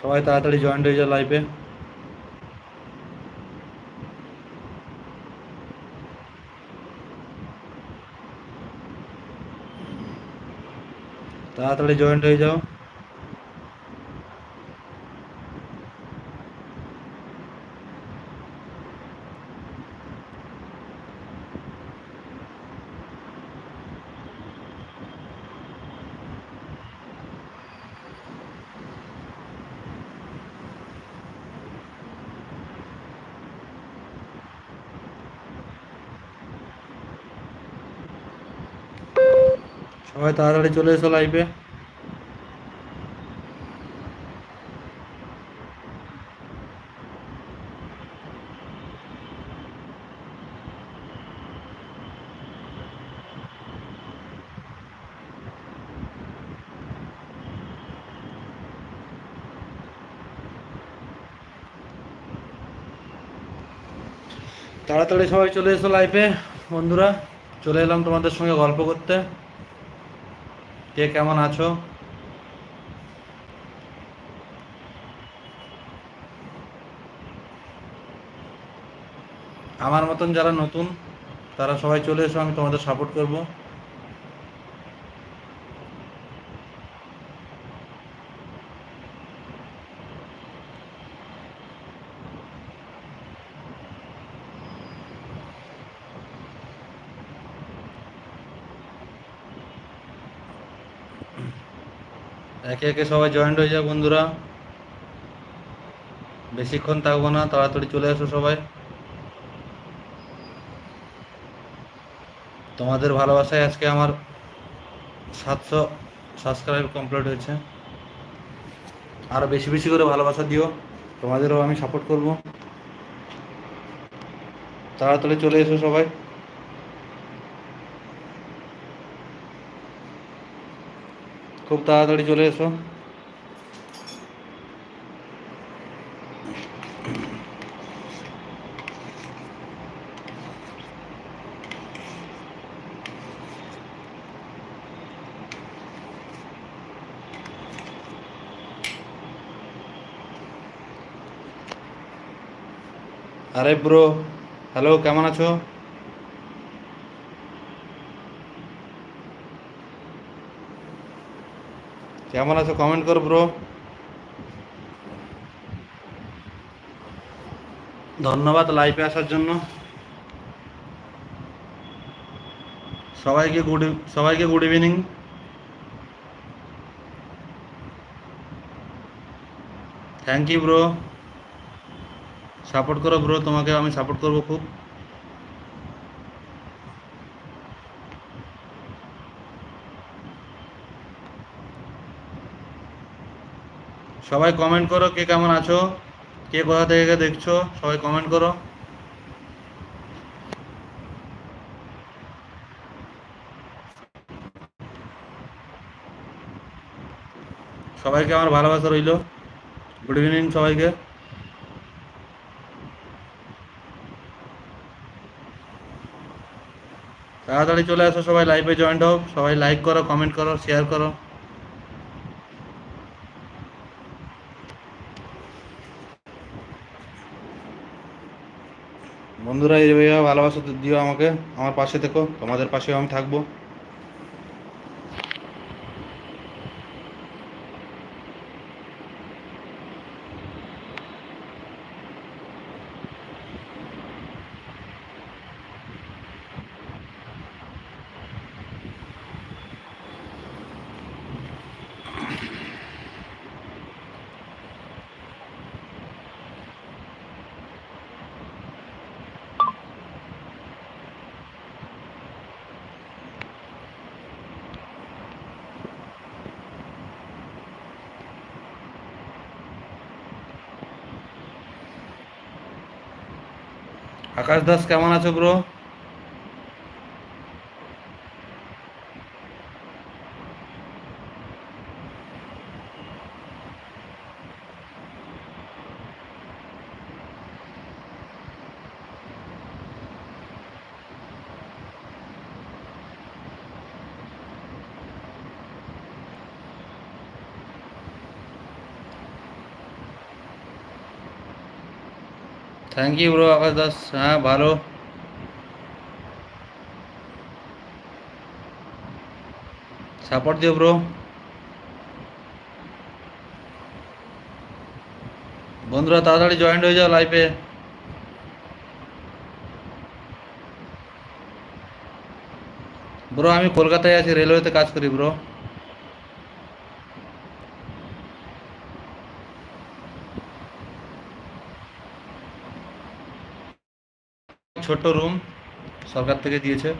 সবাই তাড়াতাড়ি জয়েন্ট হয়ে যাও লাইভে তাড়াতাড়ি জয়েন্ট হয়ে যাও সবাই তাড়াতাড়ি চলে এসো লাইভে তাড়াতাড়ি সবাই চলে এসো লাইভে বন্ধুরা, চলে এলাম তোমাদের সঙ্গে গল্প করতে। কে কেমন আছো? আমার মতন যারা নতুন, তারা সবাই চলে এসো, আমি তোমাদের সাপোর্ট করব। একে একে সবাই জয়েন্ট হয়ে যাও বন্ধুরা। বেশিক্ষণ থাকব না, তাড়াতাড়ি চলে এসো সবাই। তোমাদের ভালোবাসায় আজকে আমার সাতশো সাবস্ক্রাইব কমপ্লিট হয়েছে। আরও বেশি বেশি করে ভালোবাসা দিও, তোমাদেরও আমি সাপোর্ট করব। তাড়াতাড়ি চলে এসো সবাই। খুব তাড়াতাড়ি চলে এসো আরে ব্রো হ্যালো কেমন আছো কেমন আছো কমেন্ট করো ব্রো ধন্যবাদ লাইভে আসার জন্য। সবাইকে গুড সবাইকে good evening thank you bro support করো ব্রো তোমাকে আমি সাপোর্ট করব খুব। সবাই কমেন্ট করো কে কেমন আছো, কে কোথা থেকে দেখছ, সবাই কমেন্ট করো। সবাইকে আমার ভালোবাসা রইল। গুড ইভিনিং সবাইকে। তাড়াতাড়ি চলে আসো সবাই লাইভে জয়েন্ট হও, সবাই লাইক করো কমেন্ট করো শেয়ার করো। বন্ধুরা এইভাবে ভালোবাসা দিও আমাকে। আমার পাশে থেকো তোমাদের পাশেও আমি থাকব। আকাশ দাস কেমন আছো bro thank you bro Akash Das হ্যাঁ ভালো সাপোর্ট দিও ব্রো বন্ধুরা তাড়াতাড়ি জয়েন্ট হয়ে যাও লাইফে ব্রো আমি কলকাতায় আছি রেলওয়েতে কাজ করি ব্রো ছোট্ট রুম সরকার থেকে দিয়েছে।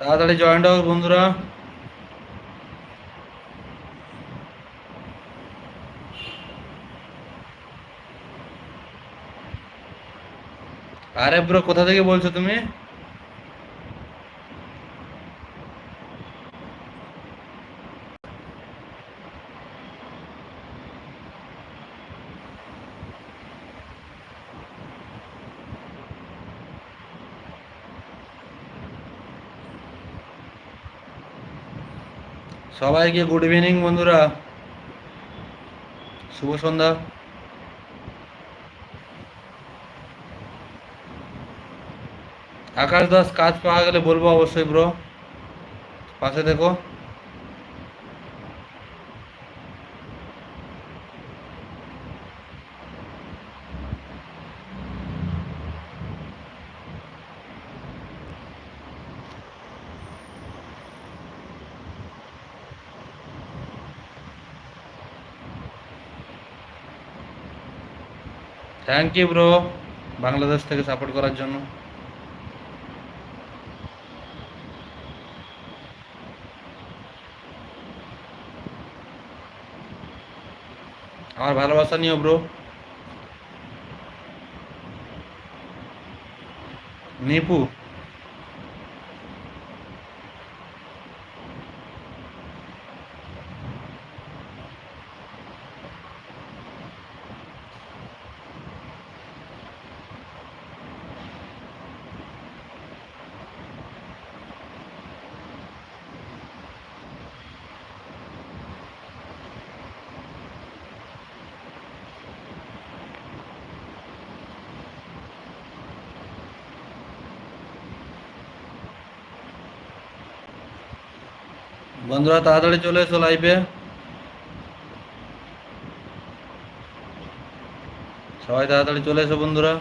তাড়াতাড়ি জয়েন্ট হোক বন্ধুরা। আরে ব্রো কোথা থেকে বলছো তুমি? সবাইকে গুড ইভিনিং বন্ধুরা। শুভ সন্ধ্যা। আকাশ দাস, কাজ পাওয়া গেলে বলব অবশ্যই ব্রো পাশে দেখো। থ্যাংক ইউ ব্রো বাংলাদেশ থেকে সাপোর্ট করার জন্য। আমার ভালোবাসা নিও ব্রো নিপু। বন্ধুরা, তাড়াতাড়ি চলে এসো লাইভে সবাই তাড়াতাড়ি চলে এসো বন্ধুরা।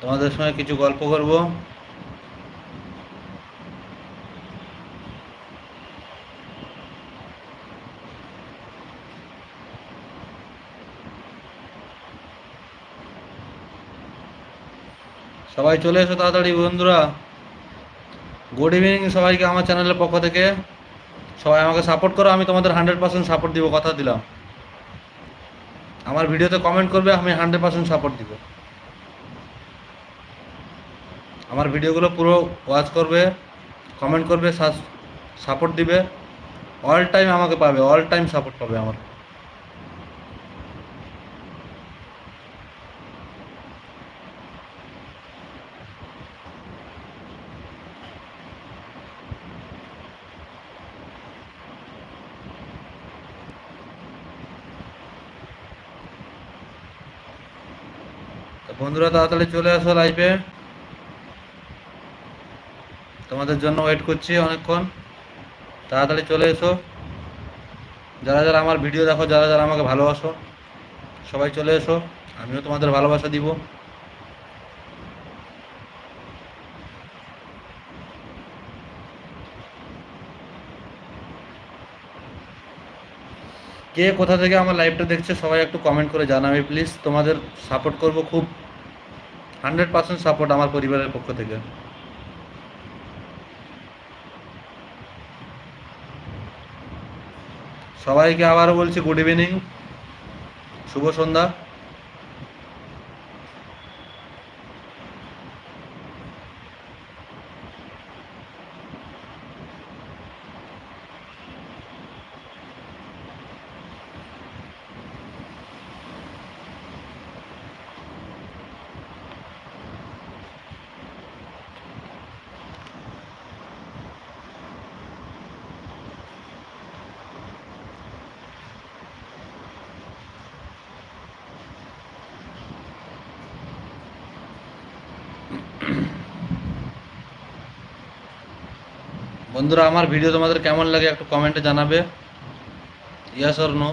তোমাদের সঙ্গে কিছু গল্প করব। সবাই চলে এসো তাড়াতাড়ি বন্ধুরা। গুড ইভিনিং সবাইকে আমার চ্যানেলের পক্ষ থেকে। সবাই আমাকে সাপোর্ট করো, আমি তোমাদের হান্ড্রেড পার্সেন্ট সাপোর্ট দিব, কথা দিলাম। আমার ভিডিওতে কমেন্ট করবে, আমি হান্ড্রেড পার্সেন্ট সাপোর্ট দিব। আমার ভিডিওগুলো পুরো ওয়াচ করবে কমেন্ট করবে সাপোর্ট দিবে। অল টাইম আমাকে পাবে অল টাইম সাপোর্ট পাবে আমার। বন্ধুরা, তাড়াতাড়ি চলে আসো লাইভে তোমাদের জন্য ওয়েট করছি অনেকক্ষণ। তাড়াতাড়ি চলে এসো। যারা যারা আমার ভিডিও দেখো, যারা যারা আমাকে ভালোবাসো, সবাই চলে এসো। আমিও তোমাদের ভালোবাসা দিব। কে কোথা থেকে আমার লাইভটা দেখছে, সবাই একটু কমেন্ট করে জানাবে প্লিজ তোমাদের সাপোর্ট করব খুব। হান্ড্রেড পার্সেন্ট সাপোর্ট আমার পরিবারের পক্ষ থেকে। সবাইকে আবারও বলছি গুড ইভিনিং শুভ সন্ধ্যা। বন্ধুরা আমার ভিডিও তোমাদের কেমন লাগে একটু কমেন্টে জানাবে। ইয়াস অর নো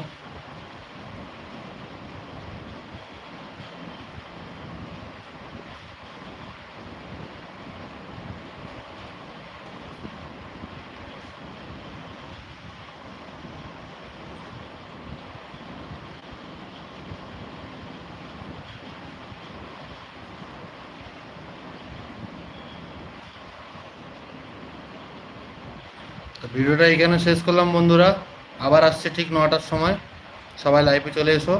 তো ভিডিওটা এখানে শেষ করলাম বন্ধুরা। আবার আসছে ঠিক নটার সময়। সবাই লাইভে চলে এসো।